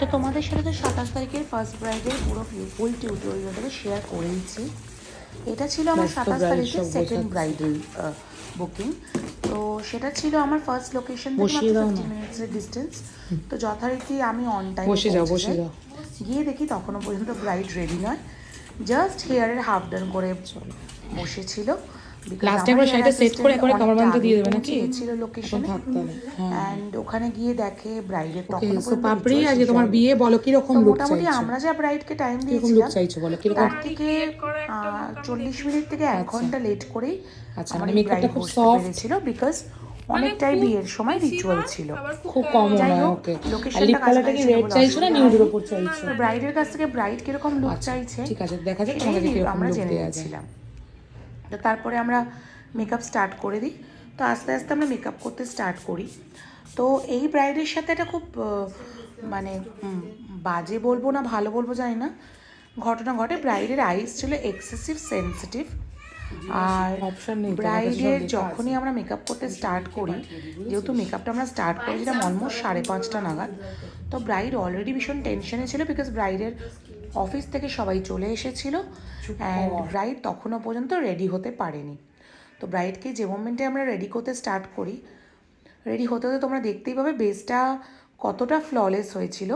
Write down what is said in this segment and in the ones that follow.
তো তোমাদের সাথে তো সাতাশ তারিখের ফার্স্ট ব্রাইডের পুরো ফুল টিউটোরিয়ালটা শেয়ার করেইছি। এটা ছিল আমার সাতাশ তারিখের সেকেন্ড। ব্রাইডাল বুকিং তো সেটা ছিল আমার ফার্স্ট লোকেশন। ফিফটি মিনিটসের ডিস্টেন্স তো যথারীতি আমি অন টাইম বসে যাও, বসে যাও। গিয়ে দেখি তখনও পর্যন্ত ব্রাইড রেডি নয়। জাস্ট হেয়ারের হাফ ডান করে বসেছিল। একবার শাড়িটা set করে একবারে কামড়বান্ধা দিয়ে দেবে নাকি? লোকেশনে থাক তাহলে। হ্যাঁ। ওখানে গিয়ে দেখে ব্রাইডের তখন সো পাপড়ি আজকে তোমার বিয়ে বলো কীরকম তো লুক মোটামুটি আমরা যা ব্রাইডকে টাইম কীরকম লুক চাইছো বলো কীরকম তার থেকে চল্লিশ মিনিট থেকে এক ঘণ্টা লেট করেই আচ্ছা, মানে makeup খুব soft। পেরেছিল বিকজ অনেকটাই বিয়ের সময় রিচুয়াল ছিল। খুব কম ওকে লিপ কালারটা কি রেড চাইছো না নিউডের উপর চাইছো? ব্রাইডের কাছ থেকে ব্রাইড কীরকম লুক চাইছে ঠিক আছে দেখা যাক তোমাকে কীরকম আমরা লুক যায়। তো তারপরে আমরা মেকআপ স্টার্ট করে দিই। তো আস্তে আস্তে আমরা মেকআপ করতে স্টার্ট করি। তো এই ব্রাইডের সাথে এটা খুব মানে বাজে বলব না ভালো বলব জানি না। ঘটনা ঘটে ব্রাইডের আইস ছিল এক্সেসিভ সেন্সিটিভ আর ব্রাইডের যখনই আমরা মেকআপ করতে স্টার্ট করি যেহেতু মেকআপটা আমরা স্টার্ট করেছিলাম অলমোস্ট সাড়ে পাঁচটা নাগাদ তো ব্রাইড অলরেডি ভীষণ টেনশনে ছিল বিকজ ব্রাইডের অফিস থেকে সবাই চলে এসেছিল অ্যান্ড ব্রাইড তখনও পর্যন্ত রেডি হতে পারেনি। তো ব্রাইডকে যে মোমেন্টে আমরা রেডি করতে স্টার্ট করি রেডি হতে হতে তোমরা দেখতেই পাবে বেসটা কতটা ফ্ললেস হয়েছিল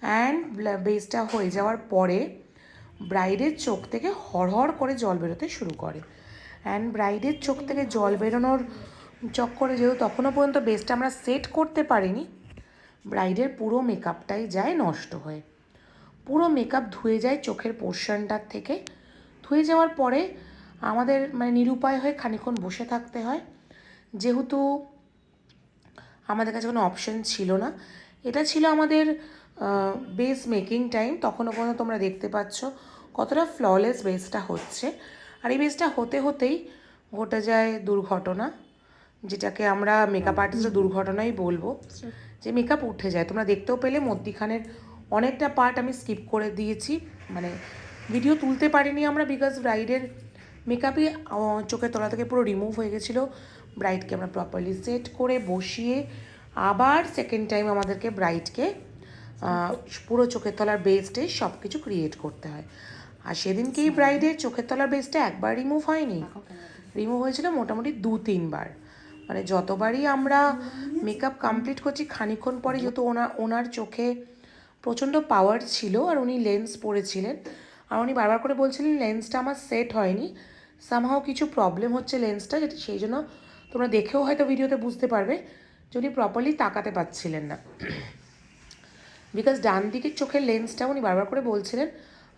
অ্যান্ড বেসটা হয়ে যাওয়ার পরে ব্রাইডের চোখ থেকে হড়হড় করে জল বেরোতে শুরু করে। অ্যান্ড ব্রাইডের চোখ থেকে জল বেরোনোর চক্করে যেহেতু তখনও পর্যন্ত বেসটা আমরা সেট করতে পারিনি ব্রাইডের পুরো মেকআপটাই যায় নষ্ট হয়ে। পুরো মেকআপ ধুয়ে যায় চোখের পোর্শনটার থেকে। ধুয়ে যাওয়ার পরে আমাদের মানে নিরুপায় হয়ে খানিক্ষণ বসে থাকতে হয়। যেহেতু আমাদের কাছে কোনো অপশন ছিল না, এটা ছিল আমাদের বেস মেকিং টাইম তখনও পর্যন্ত তোমরা দেখতে পাচ্ছ কতটা ফ্ললেস বেসটা হচ্ছে। আর এই বেসটা হতে হতেই ঘটে যায় দুর্ঘটনা, যেটাকে আমরা মেকআপ আর্টিস্টের দুর্ঘটনাই বলব। যে মেকআপ উঠে যায়, তোমরা দেখতেও পেলে মধ্যিখানের অনেকটা পার্ট আমি স্কিপ করে দিয়েছি। মানে ভিডিও তুলতে পারিনি আমরা বিকজ ব্রাইডের মেকআপই চোখের তলা থেকে পুরো রিমুভ হয়ে গেছিল। ব্রাইডকে আমরা প্রপারলি সেট করে বসিয়ে আবার সেকেন্ড টাইম আমাদেরকে ব্রাইডকে পুরো চোখের তলার বেসটে সব কিছু ক্রিয়েট করতে হয়। আর সেদিনকেই ব্রাইডের চোখের তলার বেসটা একবার রিমুভ হয়নি। রিমুভ হয়েছিল মোটামুটি দু, তিনবার। মানে যতবারই আমরা মেকআপ কমপ্লিট করছি খানিক্ষণ পরে যেহেতু ওনার ওনার চোখে প্রচণ্ড পাওয়ার ছিল আর উনি লেন্স পরেছিলেন। আর উনি বারবার করে বলছিলেন লেন্সটা আমার সেট হয়নি। সামহাও কিছু প্রবলেম হচ্ছে লেন্সটা যেটা সেই জন্য তোমরা দেখেও হয়তো ভিডিওতে বুঝতে পারবে যে উনি প্রপারলি তাকাতে পারছিলেন না। বিকজ ডান দিকের চোখের লেন্সটা উনি বারবার করে বলছিলেন,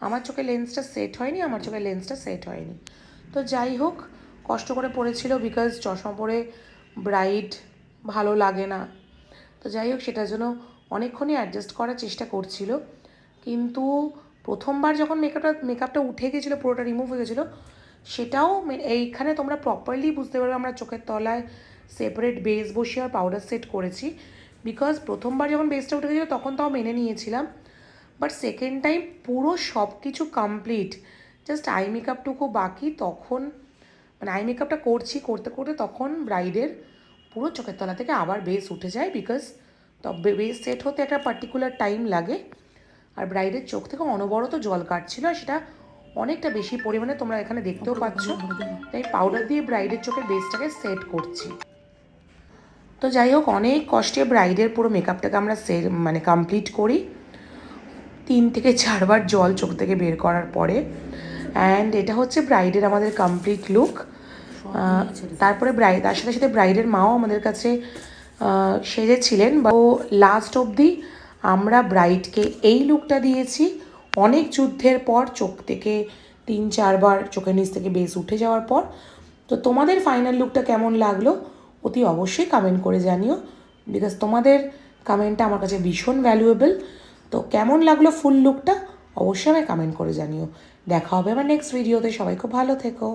আমার চোখের লেন্সটা সেট হয়নি, আমার চোখের লেন্সটা সেট হয়নি। তো যাই হোক, কষ্ট করে পড়েছিল বিকজ চশমা পরে ব্রাইট ভালো লাগে না। তো যাই হোক, সেটার জন্য অনেকক্ষণই অ্যাডজাস্ট করার চেষ্টা করছিল। কিন্তু প্রথমবার যখন মেকআপটা মেকআপটা উঠে গেছিল, পুরোটা রিমুভ হয়ে গেছিল, সেটাও মে- এইখানে তোমরা প্রপারলি বুঝতে পারবে আমরা চোখের তলায় সেপারেট বেস বসিয়ে আর পাউডার সেট করেছি। বিকজ প্রথমবার যখন বেসটা উঠে গেছিল, তখন তাও মেনে নিয়েছিলাম। বাট সেকেন্ড টাইম পুরো সব কিছু কমপ্লিট জাস্ট আই মেকআপটুকু বাকি, তখন মানে আই মেকআপটা করছি করতে করতে তখন ব্রাইডের পুরো চোখের তলা থেকে আবার বেস উঠে যায় বিকজ বেস সেট হতে একটা পার্টিকুলার টাইম লাগে। আর ব্রাইডের চোখ থেকে অনবরত জল কাটছিল আর সেটা অনেকটা বেশি পরিমাণে তোমরা এখানে দেখতেও পাচ্ছ। তাই পাউডার দিয়ে ব্রাইডের চোখের বেসটাকে সেট করছি। তো যাই হোক অনেক কষ্টে ব্রাইডের পুরো মেকআপটাকে আমরা সে মানে কমপ্লিট করি। তিন থেকে চারবার জল চোখ থেকে বের করার পরে। অ্যান্ড এটা হচ্ছে ব্রাইডের আমাদের কমপ্লিট লুক তারপরে ব্রাইড তার সাথে সাথে ব্রাইডের মাও আমাদের কাছে সেজেছিলেন বা ও লাস্ট অবধি আমরা ব্রাইডকে এই লুকটা দিয়েছি। অনেক যুদ্ধের পর চোখ থেকে তিন চারবার চোখের নিচ থেকে বেস উঠে যাওয়ার পর। তো তোমাদের ফাইনাল লুকটা কেমন লাগল অতি অবশ্যই কমেন্ট করে জানিও। বিকজ তোমাদের কমেন্টটা আমার কাছে ভীষণ ভ্যালুয়েবল তো কেমন লাগল ফুল লুকটা অবশ্যই আমায় কমেন্ট করে জানিও। দেখা হবে আমার নেক্সট ভিডিওতে সবাই খুব ভালো থেকো।